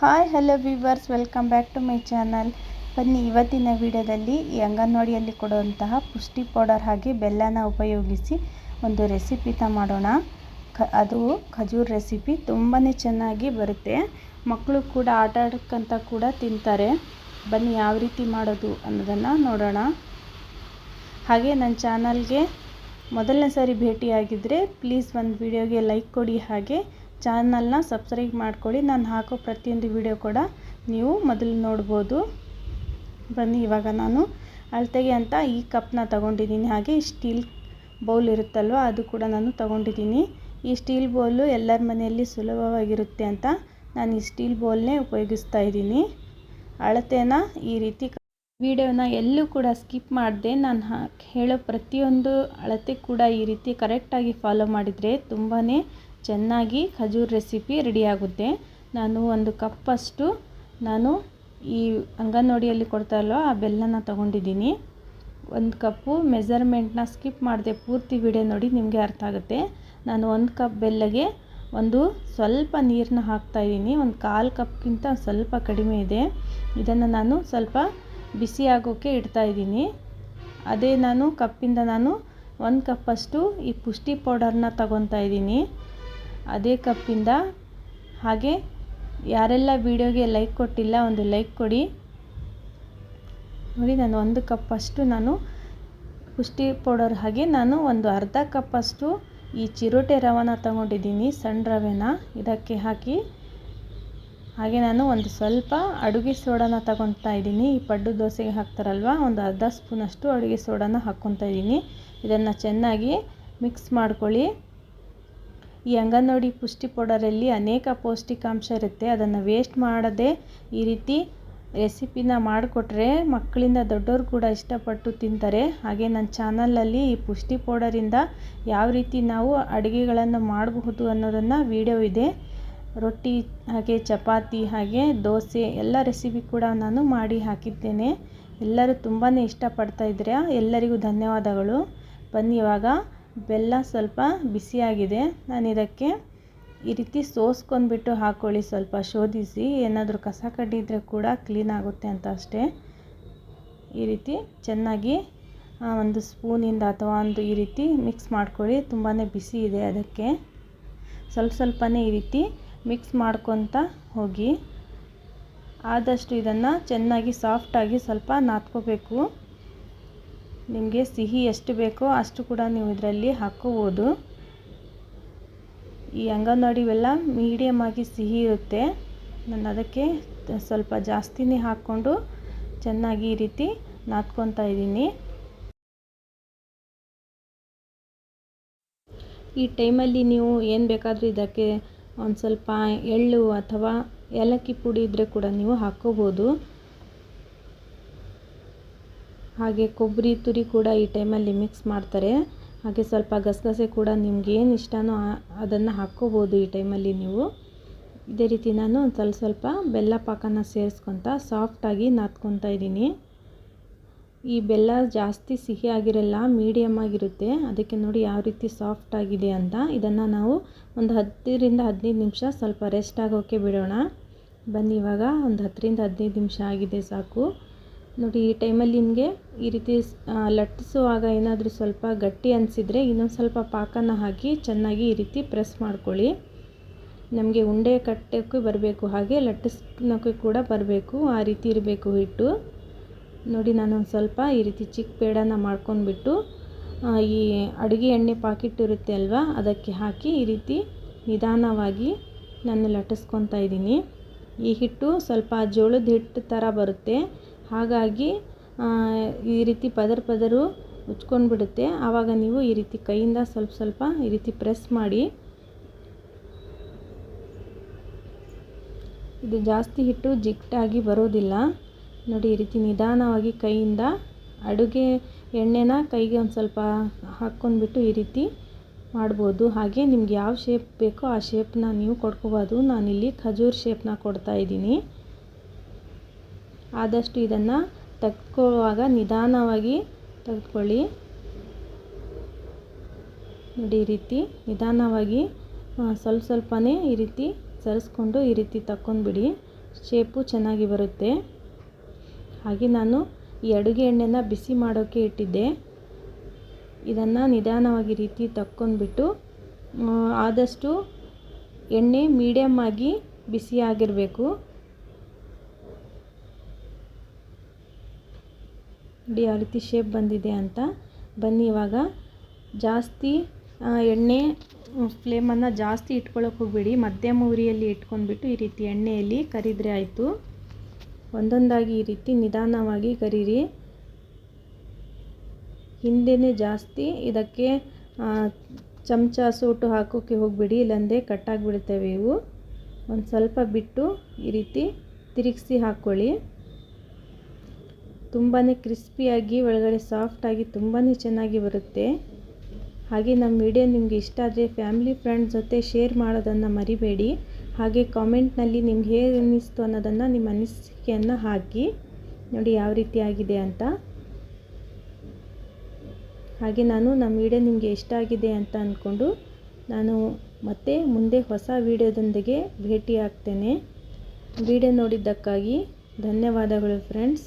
Hi hello viewers welcome back to my channel ಬನ್ನಿ, ಇವತ್ತಿನ ವಿಡಿಯೋದಲ್ಲಿ ಈ ಅಂಗನವಾಡಿಯಲ್ಲಿ ಕೊಡುವಂತಹ ಪುಷ್ಟಿ ಪೌಡರ್ ಹಾಗೆ ಬೆಲ್ಲನ ಉಪಯೋಗಿಸಿ ಒಂದು ರೆಸಿಪಿನ ಮಾಡೋಣ. ಕ, ಅದು ಖಜೂರ್ ರೆಸಿಪಿ ತುಂಬಾ ಚೆನ್ನಾಗಿ ಬರುತ್ತೆ. ಮಕ್ಕಳು ಕೂಡ ಆಟ ಆಡೋಕ್ಕಂತ ಕೂಡ ತಿಂತಾರೆ. ಬನ್ನಿ, ಯಾವ ರೀತಿ ಮಾಡೋದು ಅನ್ನೋದನ್ನು ನೋಡೋಣ. ಹಾಗೆ ನನ್ನ ಚಾನಲ್ಗೆ ಮೊದಲನೇ ಸಾರಿ ಭೇಟಿಯಾಗಿದ್ದರೆ ಪ್ಲೀಸ್ ಒಂದು ವಿಡಿಯೋಗೆ ಲೈಕ್ ಕೊಡಿ ಹಾಗೆ ಚಾನಲ್ನ ಸಬ್ಸ್ಕ್ರೈಬ್ ಮಾಡ್ಕೊಳ್ಳಿ. ನಾನು ಹಾಕೋ ಪ್ರತಿಯೊಂದು ವಿಡಿಯೋ ಕೂಡ ನೀವು ಮೊದಲು ನೋಡ್ಬೋದು. ಬನ್ನಿ ಇವಾಗ ನಾನು ಅಳತೆಗೆ ಅಂತ ಈ ಕಪ್ನ ತಗೊಂಡಿದ್ದೀನಿ. ಹಾಗೆ ಸ್ಟೀಲ್ ಬೌಲ್ ಇರುತ್ತಲ್ವ, ಅದು ಕೂಡ ನಾನು ತಗೊಂಡಿದ್ದೀನಿ. ಈ ಸ್ಟೀಲ್ ಬೌಲು ಎಲ್ಲರ ಮನೆಯಲ್ಲಿ ಸುಲಭವಾಗಿರುತ್ತೆ ಅಂತ ನಾನು ಈ ಸ್ಟೀಲ್ ಬೌಲ್ನೇ ಉಪಯೋಗಿಸ್ತಾ ಇದ್ದೀನಿ. ಅಳತೆನ ಈ ರೀತಿ ವಿಡಿಯೋನ ಎಲ್ಲೂ ಕೂಡ ಸ್ಕಿಪ್ ಮಾಡಿದೆ, ನಾನು ಹೇಳೋ ಪ್ರತಿಯೊಂದು ಅಳತೆ ಕೂಡ ಈ ರೀತಿ ಕರೆಕ್ಟಾಗಿ ಫಾಲೋ ಮಾಡಿದರೆ ತುಂಬಾ ಚೆನ್ನಾಗಿ ಖಜೂರ್ ರೆಸಿಪಿ ರೆಡಿಯಾಗುತ್ತೆ ನಾನು ಒಂದು ಕಪ್ಪಷ್ಟು ನಾನು ಈ ಅಂಗನವಾಡಿಯಲ್ಲಿ ಕೊಡ್ತಾರಲ್ವ ಆ ಬೆಲ್ಲನ ತಗೊಂಡಿದ್ದೀನಿ. ಒಂದು ಕಪ್ಪು ಮೆಜರ್ಮೆಂಟ್ನ ಸ್ಕಿಪ್ ಮಾಡಿದೆ ಪೂರ್ತಿ ವಿಡಿಯೋ ನೋಡಿ ನಿಮಗೆ ಅರ್ಥ ಆಗುತ್ತೆ. ನಾನು ಒಂದು ಕಪ್ ಬೆಲ್ಲಗೆ ಒಂದು ಸ್ವಲ್ಪ ನೀರನ್ನ ಹಾಕ್ತಾಯಿದ್ದೀನಿ ಒಂದು ಕಾಲು ಕಪ್ಗಿಂತ ಸ್ವಲ್ಪ ಕಡಿಮೆ ಇದೆ. ಇದನ್ನು ನಾನು ಸ್ವಲ್ಪ ಬಿಸಿ ಆಗೋಕ್ಕೆ ಇಡ್ತಾಯಿದ್ದೀನಿ ಅದೇ ನಾನು ಕಪ್ಪಿಂದ ನಾನು ಒಂದು ಕಪ್ಪಷ್ಟು ಈ ಪುಷ್ಟಿ ಪೌಡರ್ನ ತಗೊತಾ ಇದ್ದೀನಿ. ಅದೇ ಕಪ್ಪಿಂದ ಹಾಗೆ ಯಾರೆಲ್ಲ ವೀಡಿಯೋಗೆ ಲೈಕ್ ಕೊಟ್ಟಿಲ್ಲ ಒಂದು ಲೈಕ್ ಕೊಡಿ. ನೋಡಿ, ನಾನು ಒಂದು ಕಪ್ಪಷ್ಟು ನಾನು ಪುಷ್ಟಿ ಪೌಡರ್ ಹಾಗೆ ನಾನು ಒಂದು ಅರ್ಧ ಕಪ್ಪಷ್ಟು ಈ ಚಿರೋಟೆ ರವನ ತಗೊಂಡಿದ್ದೀನಿ, ಸಣ್ಣ ರವೆನ. ಇದಕ್ಕೆ ಹಾಕಿ ಹಾಗೆ ನಾನು ಒಂದು ಸ್ವಲ್ಪ ಅಡುಗೆ ಸೋಡಾನ ತಗೊತಾ ಇದ್ದೀನಿ. ಈ ಪಡ್ಡು ದೋಸೆಗೆ ಹಾಕ್ತಾರಲ್ವ, ಒಂದು ಅರ್ಧ ಸ್ಪೂನಷ್ಟು ಅಡುಗೆ ಸೋಡಾನ ಹಾಕ್ಕೊತಾ ಇದ್ದೀನಿ. ಇದನ್ನು ಚೆನ್ನಾಗಿ ಮಿಕ್ಸ್ ಮಾಡ್ಕೊಳ್ಳಿ. ಈ ಅಂಗನವಾಡಿ ಪುಷ್ಟಿ ಪೌಡರಲ್ಲಿ ಅನೇಕ ಪೌಷ್ಟಿಕಾಂಶ ಇರುತ್ತೆ. ಅದನ್ನು ವೇಸ್ಟ್ ಮಾಡದೆ ಈ ರೀತಿ ರೆಸಿಪಿನ ಮಾಡಿಕೊಟ್ರೆ ಮಕ್ಕಳಿಂದ ದೊಡ್ಡವರು ಕೂಡ ಇಷ್ಟಪಟ್ಟು ತಿಂತಾರೆ. ಹಾಗೆ ನನ್ನ ಚಾನಲಲ್ಲಿ ಈ ಪುಷ್ಟಿ ಪೌಡರಿಂದ ಯಾವ ರೀತಿ ನಾವು ಅಡುಗೆಗಳನ್ನು ಮಾಡಬಹುದು ಅನ್ನೋದನ್ನು ವಿಡಿಯೋ ಇದೆ. ರೊಟ್ಟಿ ಹಾಗೆ ಚಪಾತಿ ಹಾಗೆ ದೋಸೆ ಎಲ್ಲ ರೆಸಿಪಿ ಕೂಡ ನಾನು ಮಾಡಿ ಹಾಕಿದ್ದೇನೆ. ಎಲ್ಲರೂ ತುಂಬಾ ಇಷ್ಟಪಡ್ತಾ ಇದ್ದೀರಾ? ಎಲ್ಲರಿಗೂ ಧನ್ಯವಾದಗಳು. ಬನ್ನಿ ಇವಾಗ ಬೆಲ್ಲ ಸ್ವಲ್ಪ ಬಿಸಿಯಾಗಿದೆ. ನಾನು ಇದಕ್ಕೆ ಈ ರೀತಿ ಸೋಸ್ಕೊಂಡ್ಬಿಟ್ಟು ಹಾಕ್ಕೊಳ್ಳಿ ಸ್ವಲ್ಪ, ಶೋಧಿಸಿ. ಏನಾದರೂ ಕಸ ಇದ್ದರೆ ಕೂಡ ಕ್ಲೀನ್ ಆಗುತ್ತೆ ಅಂತ ಅಷ್ಟೇ. ಈ ರೀತಿ ಚೆನ್ನಾಗಿ ಒಂದು ಸ್ಪೂನಿಂದ ಅಥವಾ ಒಂದು ಈ ರೀತಿ ಮಿಕ್ಸ್ ಮಾಡ್ಕೊಳ್ಳಿ. ತುಂಬಾ ಬಿಸಿ ಇದೆ ಅದಕ್ಕೆ. ಸ್ವಲ್ಪ ಸ್ವಲ್ಪನೇ ಈ ರೀತಿ ಮಿಕ್ಸ್ ಮಾಡ್ಕೊತ ಹೋಗಿ. ಆದಷ್ಟು ಇದನ್ನು ಚೆನ್ನಾಗಿ ಸಾಫ್ಟಾಗಿ ಸ್ವಲ್ಪ ನಾದ್ಕೋಬೇಕು. ನಿಮಗೆ ಸಿಹಿ ಎಷ್ಟು ಬೇಕೋ ಅಷ್ಟು ಕೂಡ ನೀವು ಇದರಲ್ಲಿ ಹಾಕ್ಕೋಬೋದು ಈ ಅಂಗನವಾಡಿ ಇವೆಲ್ಲ ಮೀಡಿಯಮ್ ಆಗಿ ಸಿಹಿ ಇರುತ್ತೆ. ನಾನು ಅದಕ್ಕೆ ಸ್ವಲ್ಪ ಜಾಸ್ತಿನೇ ಹಾಕ್ಕೊಂಡು ಚೆನ್ನಾಗಿ ಈ ರೀತಿ ನಾದ್ಕೊತಾ ಇದ್ದೀನಿ. ಈ ಟೈಮಲ್ಲಿ ನೀವು ಏನು ಬೇಕಾದರೂ ಇದಕ್ಕೆ ಒಂದು ಸ್ವಲ್ಪ ಎಳ್ಳು ಅಥವಾ ಏಲಕ್ಕಿ ಪುಡಿ ಇದ್ದರೆ ಕೂಡ ನೀವು ಹಾಕ್ಕೋಬೋದು ಹಾಗೆ ಕೊಬ್ಬರಿ ತುರಿ ಕೂಡ ಈ ಟೈಮಲ್ಲಿ ಮಿಕ್ಸ್ ಮಾಡ್ತಾರೆ. ಹಾಗೆ ಸ್ವಲ್ಪ ಗಸಗಸೆ ಕೂಡ ನಿಮ್ಗೆ ಏನು ಇಷ್ಟನೋ ಅದನ್ನು ಹಾಕ್ಕೋಬೋದು ಈ ಟೈಮಲ್ಲಿ ನೀವು. ಇದೇ ರೀತಿ ನಾನು ಸ್ವಲ್ಪ ಸ್ವಲ್ಪ ಬೆಲ್ಲ ಪಾಕನ ಸೇರಿಸ್ಕೊತ ಸಾಫ್ಟಾಗಿ ನಾದ್ಕೊತಾ ಇದ್ದೀನಿ. ಈ ಬೆಲ್ಲ ಜಾಸ್ತಿ ಸಿಹಿ ಆಗಿರಲ್ಲ ಮೀಡಿಯಮ್ ಆಗಿರುತ್ತೆ. ಅದಕ್ಕೆ ನೋಡಿ ಯಾವ ರೀತಿ ಸಾಫ್ಟ್ ಆಗಿದೆ ಅಂತ. ಇದನ್ನು ನಾವು ಒಂದು ಹತ್ತರಿಂದ ಹದಿನೈದು ನಿಮಿಷ ಸ್ವಲ್ಪ ರೆಸ್ಟ್ ಆಗೋಕ್ಕೆ ಬಿಡೋಣ. ಬನ್ನಿ ಇವಾಗ ಒಂದು ಹತ್ತರಿಂದ ಹದಿನೈದು ನಿಮಿಷ ಆಗಿದೆ ಸಾಕು. ನೋಡಿ, ಈ ಟೈಮಲ್ಲಿ ನಿಮಗೆ ಈ ರೀತಿ ಲಟ್ಟಿಸುವಾಗ ಏನಾದರೂ ಸ್ವಲ್ಪ ಗಟ್ಟಿ ಅನಿಸಿದರೆ ಇನ್ನೊಂದು ಸ್ವಲ್ಪ ಪಾಕನ ಹಾಕಿ ಚೆನ್ನಾಗಿ ಈ ರೀತಿ ಪ್ರೆಸ್ ಮಾಡ್ಕೊಳ್ಳಿ. ನಮಗೆ ಉಂಡೆ ಕಟ್ಟೋಕ್ಕೂ ಬರಬೇಕು, ಹಾಗೆ ಲಟ್ಟಿಸ್ನಕ್ಕೂ ಕೂಡ ಬರಬೇಕು, ಆ ರೀತಿ ಇರಬೇಕು ಹಿಟ್ಟು. ನೋಡಿ, ನಾನೊಂದು ಸ್ವಲ್ಪ ಈ ರೀತಿ ಚಿಕ್ಕ ಪೇಡನ ಮಾಡ್ಕೊಂಡ್ಬಿಟ್ಟು ಈ ಅಡುಗೆ ಎಣ್ಣೆ ಪಾಕಿಟ್ ಇರುತ್ತೆ ಅಲ್ವಾ, ಅದಕ್ಕೆ ಹಾಕಿ ಈ ರೀತಿ ನಿಧಾನವಾಗಿ ನಾನು ಲಟ್ಟಿಸ್ಕೊತಾ ಇದ್ದೀನಿ. ಈ ಹಿಟ್ಟು ಸ್ವಲ್ಪ ಜೋಳದ ಹಿಟ್ಟು ಥರ ಬರುತ್ತೆ. ಹಾಗಾಗಿ ಈ ರೀತಿ ಪದರ ಪದರು ಉಚ್ಕೊಂಡ್ಬಿಡುತ್ತೆ. ಆವಾಗ ನೀವು ಈ ರೀತಿ ಕೈಯಿಂದ ಸ್ವಲ್ಪ ಸ್ವಲ್ಪ ಈ ರೀತಿ ಪ್ರೆಸ್ ಮಾಡಿ. ಇದು ಜಾಸ್ತಿ ಹಿಟ್ಟು ಜಿಗ್ಟಾಗಿ ಬರೋದಿಲ್ಲ. ನೋಡಿ, ಈ ರೀತಿ ನಿಧಾನವಾಗಿ ಕೈಯಿಂದ ಅಡುಗೆ ಎಣ್ಣೆನ ಕೈಗೆ ಒಂದು ಸ್ವಲ್ಪ ಹಾಕ್ಕೊಂಡ್ಬಿಟ್ಟು ಈ ರೀತಿ ಮಾಡ್ಬೋದು. ಹಾಗೆ ನಿಮ್ಗೆ ಯಾವ ಶೇಪ್ ಬೇಕೋ ಆ ಶೇಪ್ನ ನೀವು ಕೊಡ್ಕೋಬೋದು. ನಾನಿಲ್ಲಿ ಖಜೂರ್ ಶೇಪ್ನ ಕೊಡ್ತಾಯಿದ್ದೀನಿ ಆದಷ್ಟು ಇದನ್ನು ತೆಗೆದುಕೊಳ್ಳುವಾಗ ನಿಧಾನವಾಗಿ ತೆಗೆದುಕೊಳ್ಳಿ ನೋಡಿ, ಈ ರೀತಿ ನಿಧಾನವಾಗಿ ಸ್ವಲ್ಪ ಸ್ವಲ್ಪನೇ ಈ ರೀತಿ ಸರಿಸ್ಕೊಂಡು ಈ ರೀತಿ ತಕ್ಕೊಂಡ್ಬಿಡಿ. ಶೇಪು ಚೆನ್ನಾಗಿ ಬರುತ್ತೆ. ಹಾಗೆ ನಾನು ಈ ಅಡುಗೆ ಎಣ್ಣೆನ ಬಿಸಿ ಮಾಡೋಕ್ಕೆ ಇಟ್ಟಿದ್ದೆ. ಇದನ್ನು ನಿಧಾನವಾಗಿ ರೀತಿ ತಕ್ಕೊಂಡ್ಬಿಟ್ಟು ಆದಷ್ಟು ಎಣ್ಣೆ ಮೀಡಿಯಮ್ ಆಗಿ ಬಿಸಿ ನೋಡಿ ಯಾವ ರೀತಿ ಶೇಪ್ ಬಂದಿದೆ ಅಂತ. ಬನ್ನಿ ಇವಾಗ. ಜಾಸ್ತಿ ಎಣ್ಣೆ ಫ್ಲೇಮನ್ನು ಜಾಸ್ತಿ ಇಟ್ಕೊಳ್ಳೋಕೆ ಹೋಗಬೇಡಿ. ಮಧ್ಯಮ ಉರಿಯಲ್ಲಿ ಇಟ್ಕೊಂಡ್ಬಿಟ್ಟು ಈ ರೀತಿ ಎಣ್ಣೆಯಲ್ಲಿ ಕರಿದ್ರೆ ಆಯಿತು. ಒಂದೊಂದಾಗಿ ಈ ರೀತಿ ನಿಧಾನವಾಗಿ ಕರೀರಿ. ಹಿಂದೆನೇ ಜಾಸ್ತಿ ಇದಕ್ಕೆ ಚಮಚ ಸೋಟು ಹಾಕೋಕ್ಕೆ ಹೋಗಬೇಡಿ. ಇಲ್ಲಂದರೆ ಕಟ್ಟಾಗಿಬಿಡ್ತವೆ ಇವು. ಒಂದು ಸ್ವಲ್ಪ ಬಿಟ್ಟು ಈ ರೀತಿ ತಿರುಗಿಸಿ ಹಾಕ್ಕೊಳ್ಳಿ ತುಂಬಾ ಕ್ರಿಸ್ಪಿಯಾಗಿ, ಒಳಗಡೆ ಸಾಫ್ಟಾಗಿ ತುಂಬಾ ಚೆನ್ನಾಗಿ ಬರುತ್ತೆ. ಹಾಗೆ ನಮ್ಮ ವಿಡಿಯೋ ನಿಮಗೆ ಇಷ್ಟ ಆದರೆ ಫ್ಯಾಮಿಲಿ ಫ್ರೆಂಡ್ಸ್ ಜೊತೆ ಶೇರ್ ಮಾಡೋದನ್ನು ಮರಿಬೇಡಿ. ಹಾಗೆ ಕಾಮೆಂಟ್ನಲ್ಲಿ ನಿಮ್ಗೆ ಹೇಗೆ ಅನ್ನಿಸ್ತು ಅನ್ನೋದನ್ನು ನಿಮ್ಮ ಅನಿಸಿಕೆಯನ್ನು ಹಾಕಿ. ನೋಡಿ ಯಾವ ರೀತಿ ಆಗಿದೆ ಅಂತ. ಹಾಗೆ ನಾನು ನಮ್ಮ ವಿಡಿಯೋ ನಿಮಗೆ ಇಷ್ಟ ಆಗಿದೆ ಅಂತ ಅಂದ್ಕೊಂಡು ನಾನು ಮತ್ತೆ ಮುಂದೆ ಹೊಸ ವಿಡಿಯೋದೊಂದಿಗೆ ಭೇಟಿ ಆಗ್ತೇನೆ ವಿಡಿಯೋ ನೋಡಿದ್ದಕ್ಕಾಗಿ ಧನ್ಯವಾದಗಳು ಫ್ರೆಂಡ್ಸ್.